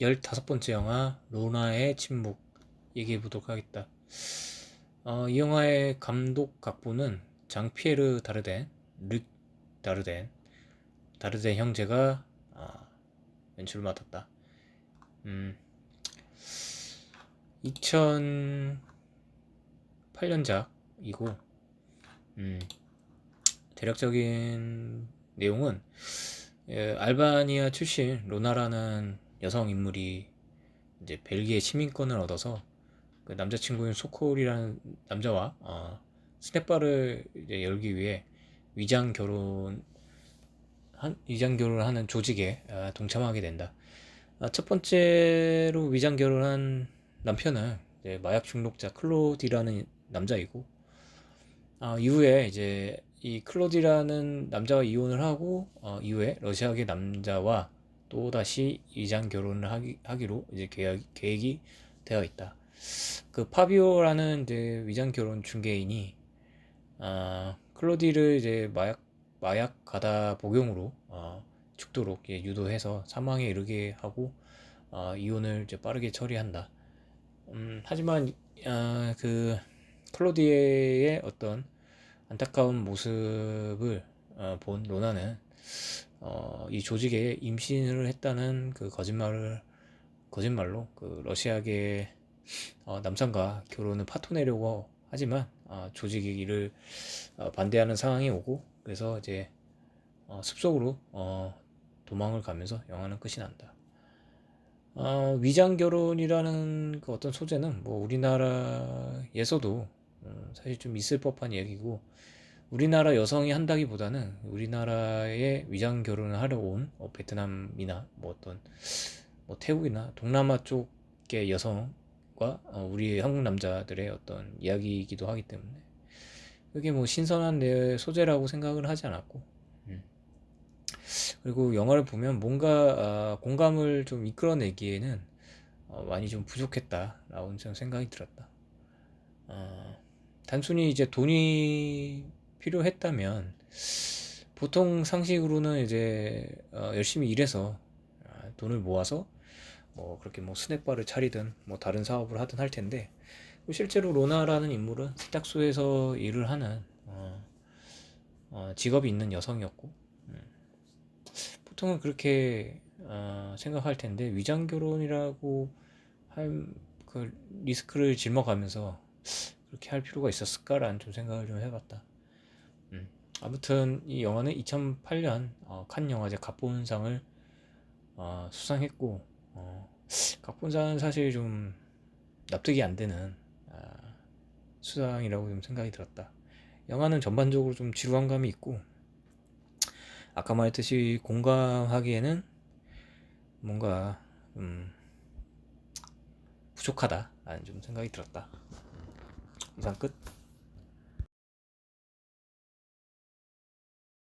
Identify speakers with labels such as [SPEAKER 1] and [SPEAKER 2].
[SPEAKER 1] 15번째 영화 로나의 침묵 얘기해 보도록 하겠다. 어, 이 영화의 감독 각본은 장피에르 다르덴, 르 다르덴, 다르덴 형제가 아, 연출을 맡았다. 음, 2008년작이고 음, 대략적인 내용은 예, 알바니아 출신 로나라는 여성 인물이 이제 벨기에 시민권을 얻어서 그 남자친구인 소콜이라는 남자와 어, 스냅바를 이제 열기 위해 위장 결혼 한, 위장 결혼하는 조직에 아, 동참하게 된다. 아, 첫 번째로 위장 결혼한 남편은 이제 마약 중독자 클로디라는 남자이고 아, 이후에 이제 이 클로디라는 남자와 이혼을 하고 어, 이후에 러시아계 남자와 또 다시 위장 결혼을 하기, 하기로 이제 계약, 계획이 되어 있다. 그 파비오라는 이제 위장 결혼 중개인이 아, 클로디를 이제 마약 마약 가다 복용으로 어, 죽도록 예, 유도해서 사망에 이르게 하고 어, 이혼을 이제 빠르게 처리한다. 음, 하지만 아, 그 클로디의 어떤 안타까운 모습을 어, 본 로나는 어, 이 조직에 임신을 했다는 그 거짓말을 거짓말로 그 러시아계 어, 남성과 결혼을 파토내려고 하지만 어, 조직이 이를 어, 반대하는 상황이 오고 그래서 이제 어, 습속으로 어, 도망을 가면서 영화는 끝이 난다. 어, 위장 결혼이라는 그 어떤 소재는 뭐 우리나라에서도 음, 사실 좀 있을 법한 얘기고 우리나라 여성이 한다기보다는 우리나라에 위장 결혼을 하러 온 어, 베트남이나 뭐 어떤 뭐 태국이나 동남아 쪽의 여성과 어, 우리 한국 남자들의 어떤 이야기이기도 하기 때문에 그게 뭐 신선한 내 소재라고 생각을 하지 않았고 음. 그리고 영화를 보면 뭔가 아, 공감을 좀 이끌어내기에는 어, 많이 좀 부족했다라고 좀 생각이 들었다. 어, 단순히 이제 돈이 필요했다면 보통 상식으로는 이제 어, 열심히 일해서 아, 돈을 모아서 뭐 그렇게 뭐 스낵바를 차리든 뭐 다른 사업을 하든 할 텐데 실제로 로나라는 인물은 세탁소에서 일을 하는 어, 어, 직업이 있는 여성이었고 음, 보통은 그렇게 어, 생각할 텐데 위장 결혼이라고 할 그 리스크를 짊어가면서 그렇게 할 필요가 있었을까라는 좀 생각을 좀 해봤다. 음, 아무튼 이 영화는 2008년 어, 칸 영화제 각본상을 어, 수상했고 어, 각본상은 사실 좀 납득이 안 되는 아, 수상이라고 좀 생각이 들었다. 영화는 전반적으로 좀 지루한 감이 있고 아까 말했듯이 공감하기에는 뭔가 음, 부족하다 라는 좀 생각이 들었다. 이상 끝.